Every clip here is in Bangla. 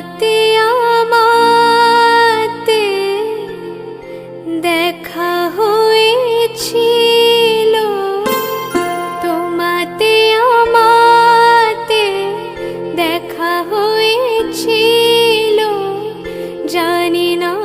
আমাতে আমাতে দেখা হয়েছিল। তোমাতে আমাতে দেখা হয়েছিল। জানি না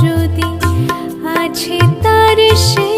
যদি আছে তার সে